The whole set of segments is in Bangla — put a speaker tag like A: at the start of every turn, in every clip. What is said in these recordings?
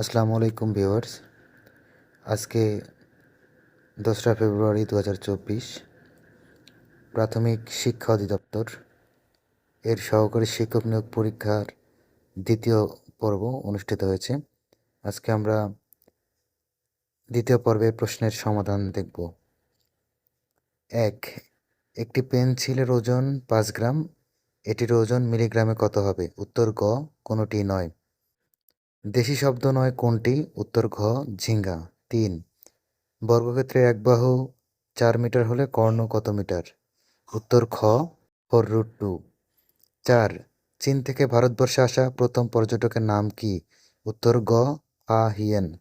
A: আসসালামু আলাইকুম ভিউয়ার্স। আজকে দোসরা ফেব্রুয়ারি দু হাজার চব্বিশ। প্রাথমিক শিক্ষা অধিদপ্তর। এর সহকারী শিক্ষক নিয়োগ পরীক্ষার দ্বিতীয় পর্ব অনুষ্ঠিত হয়েছে। আজকে আমরা দ্বিতীয় পর্বের প্রশ্নের সমাধান দেখব। এক, একটি পেন্সিলের ওজন পাঁচ গ্রাম, এটির ওজন মিলিগ্রামে কত হবে? উত্তর গ, কোনোটি নয়। দেশি শব্দ নয় কোনটি? উত্তর ঘ, ঝিঙ্গা। তিন বর্গক্ষেত্রে এক বাহু, চার মিটার হলে কর্ণ কত মিটার? উত্তর খ, ফোর রুট টু। চার, চীন থেকে ভারতবর্ষে আসা প্রথম পর্যটকের নাম কি? উত্তর গ, আ হিয়েন।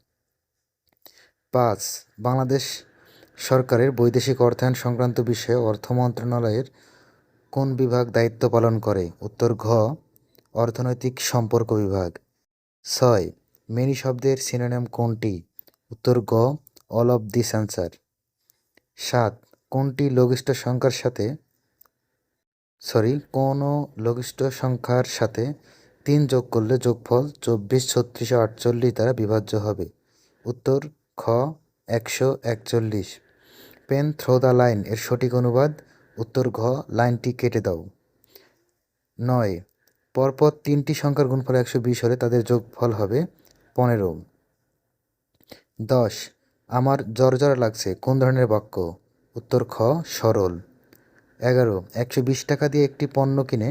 A: পাঁচ, বাংলাদেশ সরকারের বৈদেশিক অর্থায়ন সংক্রান্ত বিষয়ে অর্থ মন্ত্রণালয়ের কোন বিভাগ দায়িত্ব পালন করে? উত্তর ঘ, অর্থনৈতিক সম্পর্ক বিভাগ। ছয়, মেনি শব্দের সিনোনিম কোনটি? উত্তর গ, অল অফ দিস অ্যান্সার। সাত, কোনটি লঘিষ্ঠ সংখ্যার সাথে, সরি, কোনো লঘিষ্ঠ সংখ্যার সাথে তিন যোগ করলে যোগফল চব্বিশ, ছত্রিশ, আটচল্লিশ দ্বারা বিভাজ্য হবে? উত্তর খ, একশো একচল্লিশ। পেন থ্রো দ্য লাইন এর সঠিক অনুবাদ। উত্তর ঘ, লাইনটি কেটে দাও। নয় পরপর তিনটি সংখ্যার গুণফল একশো বিশ হলে তাদের যোগফল হবে পনেরো। দশ, আমার জর্জর লাগছে, কোন ধরনের বাক্য? উত্তর খ, সরল। এগারো, একশো বিশ টাকা দিয়ে একটি পণ্য কিনে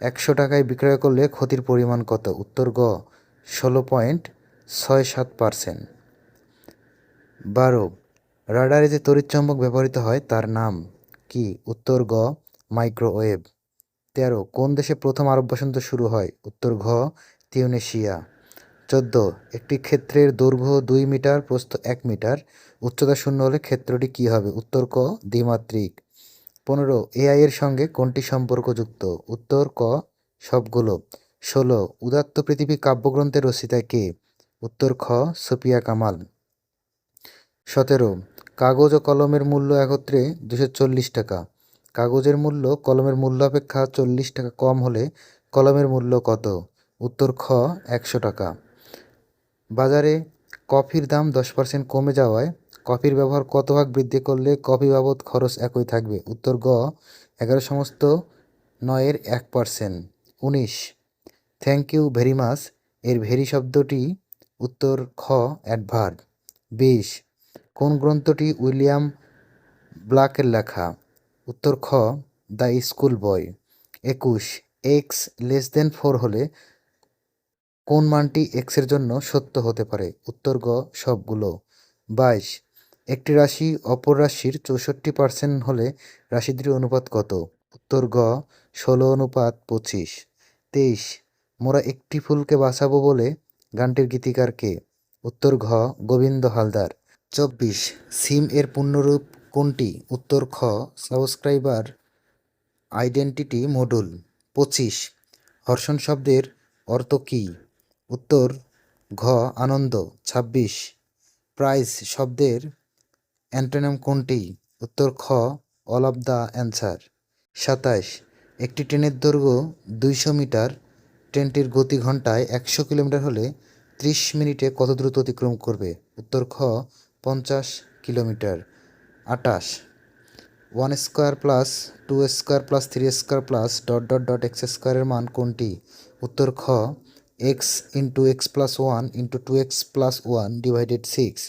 A: একশো টাকায় বিক্রয় করলে ক্ষতির পরিমাণ কত? উত্তর গ, ষোলো পয়েন্ট ছয় সাত পারসেন্ট। বারো, রাডারে যে তড়িৎচম্বক ব্যবহৃত হয় তার নাম কি? উত্তর গ, মাইক্রোওয়েভ। তেরো, কোন দেশে প্রথম আরব বসন্ত শুরু হয়? উত্তর, ঘ, তিউনেশিয়া। চোদ্দ, একটি ক্ষেত্রের দৈর্ঘ্য দুই মিটার, প্রস্থ এক মিটার, উচ্চতা শূন্য হলে ক্ষেত্রটি কী হবে? উত্তর, ক, দ্বিমাত্রিক। পনেরো এআই এর সঙ্গে কোনটি সম্পর্কযুক্ত? উত্তর, ক, সবগুলো। ষোলো, উদাত্ত পৃথিবী কাব্যগ্রন্থের রচিতা কে? উত্তর, খ সুপিয়া কামাল। সতেরো, কাগজ ও কলমের মূল্য একত্রে দুশো চল্লিশ টাকা। কাগজের মূল্য, কলমের মূল্য অপেক্ষা চল্লিশ টাকা কম হলে কলমের মূল্য কত? উত্তর খ, একশো টাকা। বাজারে কফির দাম দশ পার্সেন্ট কমে যাওয়ায় কফির ব্যবহার কত ভাগ বৃদ্ধি করলে কফি বাবদ খরচ একই থাকবে? উত্তর গ, এগারো সমস্ত নয়ের এক পার্সেন্ট উনিশ থ্যাংক ইউ ভেরি মাচ এর ভেরি শব্দটি উত্তর খ অ্যাডভার্ব বিশ, কোন গ্রন্থটি উইলিয়াম ব্লাকের লেখা? উত্তর খ, দ্য স্কুল বয় একুশ, এক্স লেস দেন ফোর হলে কোন মানটি এক্সের জন্য সত্য হতে পারে? উত্তর গ, সবগুলো। বাইশ, একটি রাশি অপর রাশির চৌষট্টি পার্সেন্ট হলে রাশিটির অনুপাত কত? উত্তর গ, ষোলো অনুপাত পঁচিশ। তেইশ, মোরা একটি ফুলকে বাঁচাবো বলে গানটির গীতিকার কে? উত্তর ঘ, গোবিন্দ হালদার। চব্বিশ, সিম এর পূর্ণরূপ কোনটি? উত্তর খ, সাবস্ক্রাইবার আইডেন্টিটি মডুল। পঁচিশ, হর্ষণ শব্দের অর্থ কী? উত্তর, ঘ, আনন্দ। ছাব্বিশ, প্রাইজ শব্দের অ্যান্টোনিম কোনটি? উত্তর খ, অল অফ দ্য অ্যান্সার। সাতাশ, একটি ট্রেনের দৈর্ঘ্য দুইশো মিটার। ট্রেনটির গতি ঘন্টায় একশো কিলোমিটার হলে ত্রিশ মিনিটে কত দ্রুত অতিক্রম করবে? উত্তর খ, পঞ্চাশ কিলোমিটার। আটাশ one square plus two square plus three square plus dot dot dot X স্কোয়ারের মান কোনটি? উত্তর খ X into X plus one into two X plus one divided six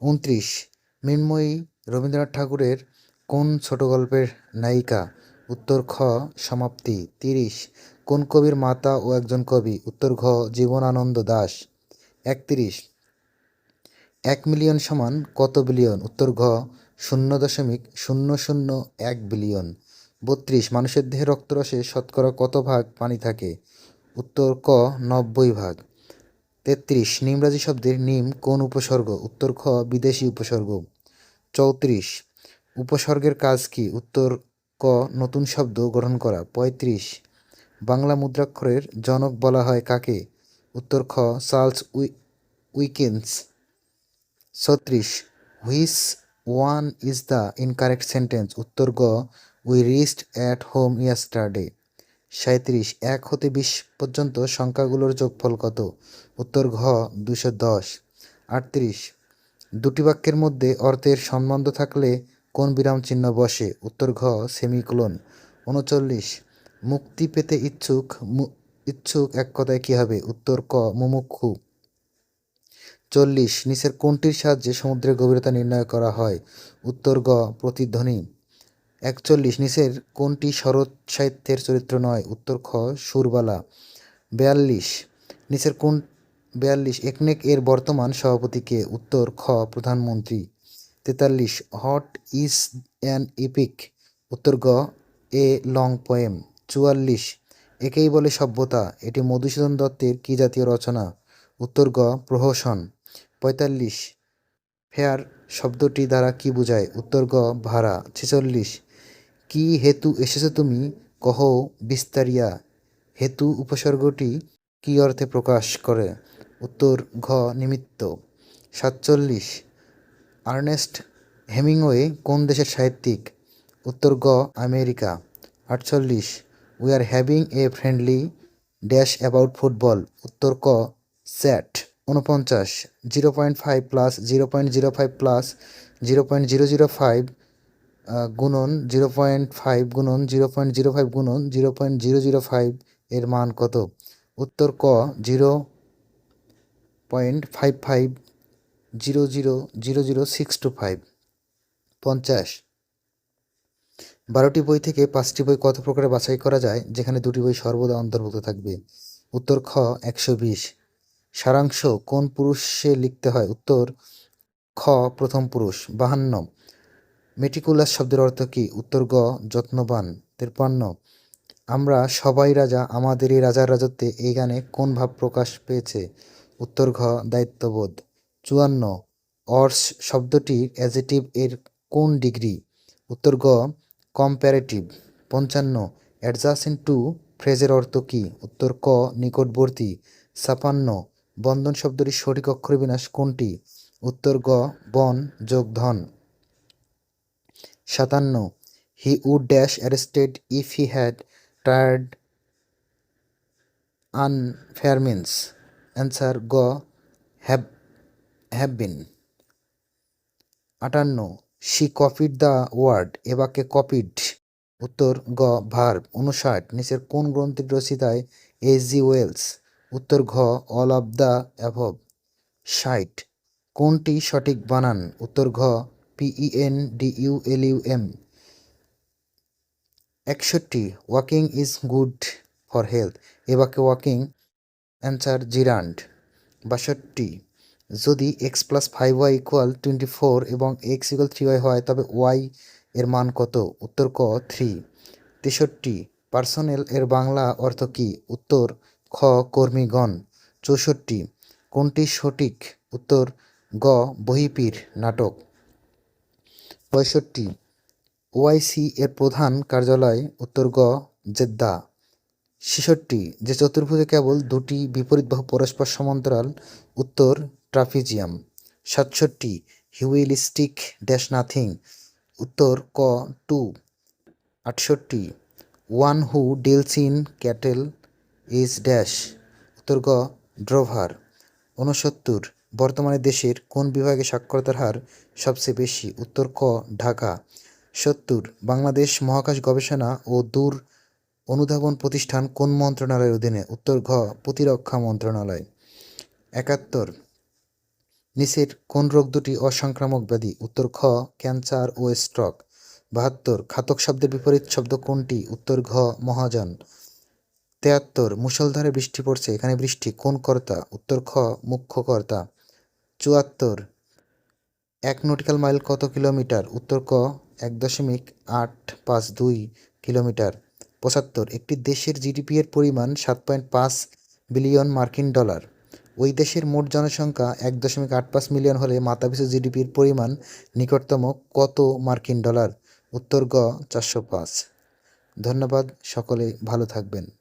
A: উনত্রিশ, মৃন্ময়ী রবীন্দ্রনাথ ঠাকুরের কোন ছোট গল্পের নায়িকা? উত্তর খ, সমাপ্তি। তিরিশ, কোন কবির মাতা ও একজন কবি? উত্তর ঘ, জীবনানন্দ দাস। একত্রিশ এক মিলিয়ন সমান কত বিলিয়ন? উত্তর ঘ, শূন্য দশমিক শূন্য শূন্য এক বিলিয়ন। বত্রিশ, মানুষের দেহে রক্তরসে শতকরা কত ভাগ পানি থাকে? উত্তর ক, নব্বই ভাগ। তেত্রিশ, নিমরাজি শব্দের নিম কোন উপসর্গ? উত্তর খ, বিদেশি উপসর্গ। চৌত্রিশ, উপসর্গের কাজ কি? উত্তর ক, নতুন শব্দ গ্রহণ করা। পঁয়ত্রিশ, বাংলা মুদ্রাক্ষরের জনক বলা হয় কাকে? উত্তর খ, চার্লস উই, উইকেন্স। ছত্রিশ। Which one is the incorrect sentence উত্তর গ we rest at home yesterday সাঁইত্রিশ, এক হতে বিশ পর্যন্ত সংখ্যাগুলোর যোগফল কত? উত্তর ঘ দুশো দশ। আটত্রিশ, দুটি বাক্যের মধ্যে অর্থের সম্বন্ধ থাকলে কোন বিরাম চিহ্ন বসে? উত্তর ঘ, সেমিকোলন। উনচল্লিশ, মুক্তি পেতে ইচ্ছুক ইচ্ছুক এক কথায় কী হবে? উত্তর ক, মুমুক্ষু। চল্লিশ নিচের কোনটির সাহায্যে সমুদ্রের গভীরতা নির্ণয় করা হয়? উত্তর গ, প্রতিধ্বনি। একচল্লিশ নিচের কোনটি শরৎ সাহিত্যের চরিত্র নয়? উত্তর খ, সুরবালা। বেয়াল্লিশ নিচের কোন, বেয়াল্লিশ একনেক এর বর্তমান সভাপতি কে? উত্তর খ, প্রধানমন্ত্রী। তেতাল্লিশ হট ইজ অ্যান ইপিক। উত্তর গ, এ লং পোয়েম। চুয়াল্লিশ একেই বলে সভ্যতা, এটি মধুসূদন দত্তের কী জাতীয় রচনা? উত্তর গ, প্রহসন। পঁয়তাল্লিশ। ফেয়ার শব্দটি দ্বারা কি বোঝায়? উত্তর গ, ভাড়া, ছেচল্লিশ। কি হেতু এসেছ তুমি? কহ, বিস্তারিয়া। হেতু উপসর্গটি কি অর্থে প্রকাশ করে? উত্তর ঘ, নিমিত্ত। সাতচল্লিশ। আর্নেস্ট হেমিংওয়ে কোন দেশের সাহিত্যিক? উত্তর গ, আমেরিকা। আটচল্লিশ। We are having a friendly dash about football. উত্তর ক, স্যাট। উনপঞ্চাশ zero point five plus zero point zero five plus zero point zero zero five গুণন, জিরো পয়েন্ট ফাইভ গুণন, জিরো পয়েন্ট জিরো ফাইভ গুণন, zero point zero zero five এর মান কত? উত্তর ক, zero point five five, zero zero zero zero six two five. পঞ্চাশ, বারোটি বই থেকে পাঁচটি বই কত প্রকারে বাছাই করা যায়, যেখানে দুটি বই সর্বদা অন্তর্ভুক্ত থাকবে? উত্তর খ, একশো বিশ। সারাংশ কোন পুরুষে লিখতে হয়? উত্তর, খ, প্রথম পুরুষ, বাহান্ন। মেটিকুলাস শব্দের অর্থ কী? উত্তর, গ, যত্নবান তিপ্পান্ন আমরা সবাই রাজা, আমাদেরই রাজার রাজত্বে এই গানে কোন ভাব প্রকাশ পেয়েছে? উত্তর, ঘ, দায়িত্ববোধ। চুয়ান্ন। অর্স শব্দটির অ্যাজেটিভ এর কোন ডিগ্রি? উত্তর, গ কম্প্যারেটিভ পঞ্চান্ন। অ্যাডজাসেন টু ফ্রেজের অর্থ কী? উত্তর, ক, নিকটবর্তী। ছাপান্ন। বন্ধন শব্দটির সঠিক অক্ষর বিন্যাস কোনটি? উত্তর গ, বন যোগ ধন। সাতান্ন he would dash arrested if he had tired unfair means answer গ হ্যাভ হ্যাভ বিন আটান্ন শি কপিড দ্য ওয়ার্ড এ বাক্যে কপিড উত্তর, গ ভার্ব উনষাট, নিচের কোন গ্রন্থের রচিতায় এস জি ওয়েলস উত্তর ঘ, অল অব দ্য অ্যাভব ষাট, কোনটি সঠিক বানান? উত্তর ঘ P E N D U L U M একষট্টি, walking is good for health. এ বাক্যে ওয়াকিং, অ্যান্সার জিরান্ড। বাষট্টি, যদি X plus five Y equal twenty four এবং এক্স ইকুয়াল থ্রি ওয়াই হয়, তবে ওয়াই এর মান কত? উত্তর ক থ্রি তেষট্টি পার্সোনেল এর বাংলা অর্থ কী? উত্তর খ কর্মীগণ, চৌষট্টি। কোনটি সঠিক? উত্তর, গ বহিপীর নাটক। পঁয়ষট্টি। ওআইসি এর প্রধান কার্যালয়, উত্তর গ জেদ্দা। ছেষট্টি। যে চতুর্ভুজে কেবল দুটি বিপরীত বাহু পরস্পর সমান্তরাল, উত্তর ট্রাফিজিয়াম। সাতষট্টি। He will stick dash nothing. উত্তর ক টু। আটষট্টি। One who deals in cattle is dash উত্তর গ ড্রোভার ঊনসত্তর, বর্তমানে দেশের কোন বিভাগে সাক্ষরতার হার সবচেয়ে বেশি? উত্তর ক, ঢাকা। সত্তর, বাংলাদেশ মহাকাশ গবেষণা ও দূর অনুধাবন প্রতিষ্ঠান কোন মন্ত্রণালয়ের অধীনে? উত্তর ঘ, প্রতিরক্ষা মন্ত্রণালয়। একাত্তর, নিচের কোন রোগ দুটি অসংক্রামক ব্যাধি? উত্তর খ, ক্যান্সার ও স্ট্রোক বাহাত্তর, ঘাতক শব্দের বিপরীত শব্দ কোনটি? উত্তর ঘ মহাজন তেয়াত্তর, মুষলধারে বৃষ্টি পড়ছে। এখানে বৃষ্টি, কোন কর্তা? উত্তর খ, মুখ্য কর্তা। চুয়াত্তর, এক নটিক্যাল মাইল কত কিলোমিটার? উত্তর ক, এক দশমিক আট পাঁচ দুই কিলোমিটার। পঁচাত্তর, একটি দেশের জিডিপি এর পরিমাণ সাত পয়েন্ট পাঁচ বিলিয়ন মার্কিন ডলার। ওই দেশের মোট জনসংখ্যা এক দশমিক আট পাঁচ মিলিয়ন হলে মাথাপিছু জিডিপির পরিমাণ নিকটতম কত মার্কিন ডলার? উত্তর গ, চারশো পাঁচ। ধন্যবাদ, সকলে ভালো থাকবেন।